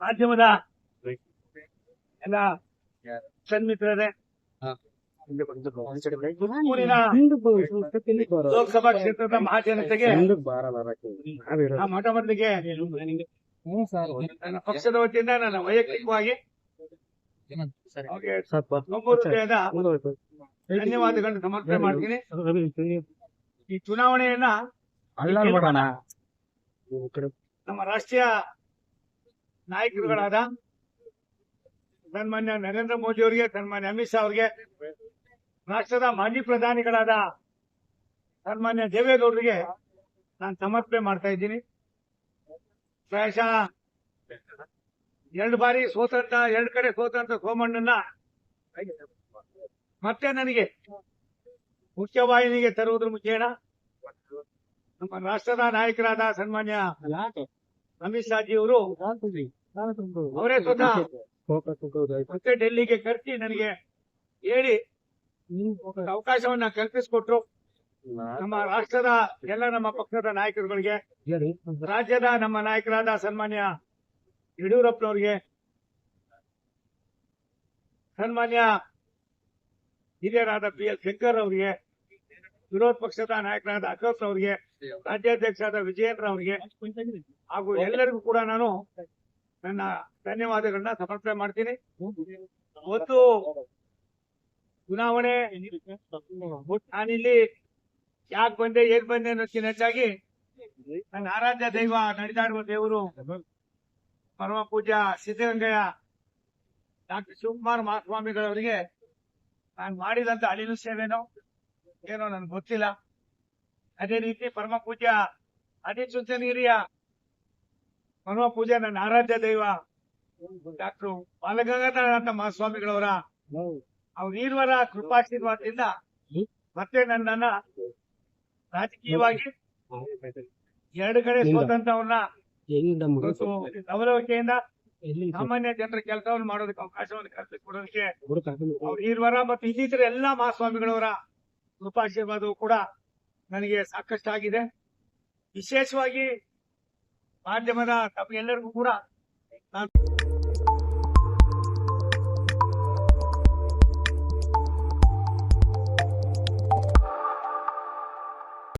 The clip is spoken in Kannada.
ಮಾಧ್ಯಮದ ಎಲ್ಲ ಸನ್ಮಿತ್ರರೇ ಲೋಕಸಭಾ ಕ್ಷೇತ್ರದ ಮಹಾಜನತೆಗೆ ಆ ಮಂದಿಗೆ ನನ್ನ ಪಕ್ಷದ ವತಿಯಿಂದ ನನ್ನ ವೈಯಕ್ತಿಕವಾಗಿ ಧನ್ಯವಾದಗಳನ್ನು ಸಮರ್ಪಣೆ ಮಾಡ್ತೀನಿ. ಈ ಚುನಾವಣೆಯನ್ನ ನಮ್ಮ ರಾಷ್ಟ್ರೀಯ ನಾಯಕರುಗಳಾದ ಸನ್ಮಾನ್ಯ ನರೇಂದ್ರ ಮೋದಿ ಅವರಿಗೆ, ಸನ್ಮಾನ್ಯ ಅಮಿತ್ ಶಾ ಅವರಿಗೆ, ರಾಷ್ಟ್ರದ ಮಾಜಿ ಪ್ರಧಾನಿಗಳಾದ ಸನ್ಮಾನ್ಯ ದೇವೇಗೌಡರಿಗೆ ನಾನು ಸಮರ್ಪಣೆ ಮಾಡ್ತಾ ಇದ್ದೀನಿ. ಪ್ರಾಯಶಃ ಎರಡು ಬಾರಿ ಸೋತಂತ, ಎರಡು ಕಡೆ ಸೋತಂತ ಸೋಮಣ್ಣನ ಮತ್ತೆ ನನಗೆ ಮುಖ್ಯವಾಹಿನಿಗೆ ತರುವುದ್ರ ಮುಖೇನ ನಮ್ಮ ರಾಷ್ಟ್ರದ ನಾಯಕರಾದ ಸನ್ಮಾನ್ಯ ಅಮಿತ್ ಶಾ ಜಿ ಅವರು ಅವರೇ ಸ್ವತಃ ಮತ್ತೆ ಡೆಲ್ಲಿಗೆ ಕರೆಸಿ ನನಗೆ ಹೇಳಿ ಅವಕಾಶವನ್ನ ಕಲ್ಪಿಸಿಕೊಟ್ರು. ನಮ್ಮ ರಾಷ್ಟ್ರದ ಎಲ್ಲ ನಮ್ಮ ಪಕ್ಷದ ನಾಯಕರುಗಳಿಗೆ ರಾಜ್ಯದ ನಮ್ಮ ನಾಯಕರಾದ ಸನ್ಮಾನ್ಯ ಯಡಿಯೂರಪ್ಪನವ್ರಿಗೆ ಸನ್ಮಾನ್ಯ ಹಿರಿಯರಾದ ಪಿ ಎಲ್ ಶಂಕರ್ ಅವರಿಗೆ ವಿರೋಧ ಪಕ್ಷದ ನಾಯಕರಾದ ಅಶೋಕ್ ಅವರಿಗೆ ರಾಜ್ಯಾಧ್ಯಕ್ಷರಾದ ವಿಜಯೇಂದ್ರ ಅವರಿಗೆ ಹಾಗೂ ಎಲ್ಲರಿಗೂ ಕೂಡ ನಾನು ನನ್ನ ಧನ್ಯವಾದಗಳನ್ನ ಸಮರ್ಪಣೆ ಮಾಡ್ತೀನಿ. ಮತ್ತು ಚುನಾವಣೆ ನಾನಿಲ್ಲಿ ಯಾಕೆ ಬಂದೆ ಏನ್ ಬಂದೆ ಅನ್ನೋದಕ್ಕಿಂತ ಹೆಚ್ಚಾಗಿ ನನ್ನ ಆರಾಧ್ಯ ದೈವ ನಡೆದಾಡುವ ದೇವರು ಪರಮ ಪೂಜ್ಯ ಸಿದ್ದಗಂಗಯ್ಯ ಡಾಕ್ಟರ್ ಶಿವಕುಮಾರ್ ಮಹಾಸ್ವಾಮಿಗಳವರಿಗೆ ನಾನು ಮಾಡಿದಂತ ಅಳಿಲು ಸೇವೆನೋ ಏನೋ ನನ್ಗೆ ಗೊತ್ತಿಲ್ಲ. ಅದೇ ರೀತಿ ಪರಮ ಪೂಜ್ಯ ಅಧಿಸುತ್ತನೀರಿಯ ಪರಮ ಪೂಜ್ಯ ನನ್ನ ಆರಾಧ್ಯ ದೈವ ಡಾಕ್ಟರ್ ಬಾಲಗಂಗಾಧರನಾಥ ಮಹಾಸ್ವಾಮಿಗಳವರ ಅವ್ರ ಈರ್ವರ ಕೃಪಾಶೀರ್ವಾದದಿಂದ ಮತ್ತೆ ನನ್ನನ್ನ ರಾಜಕೀಯವಾಗಿ ಎರಡು ಕಡೆ ಸೋತಂತವ್ರನ್ನ ಇವತ್ತು ಲವಲವಿಕೆಯಿಂದ ಸಾಮಾನ್ಯ ಜನರ ಕೆಲಸವನ್ನು ಮಾಡೋದಕ್ಕೆ ಅವಕಾಶವನ್ನು ಕಲ್ಪಿಸಿಕೊಡೋದಕ್ಕೆ ಅವ್ರ ಈರ್ವರ ಮತ್ತು ಇನ್ನಿತರ ಎಲ್ಲಾ ಮಹಾಸ್ವಾಮಿಗಳವರ ಕೃಪಾಶೀರ್ವಾದವು ಕೂಡ ನನಗೆ ಸಾಕಷ್ಟು ಆಗಿದೆ ವಿಶೇಷವಾಗಿ ಮಾಧ್ಯಮದ ತಮ್ಮೆಲ್ಲರಿಗೂ ಕೂಡ ನಾನು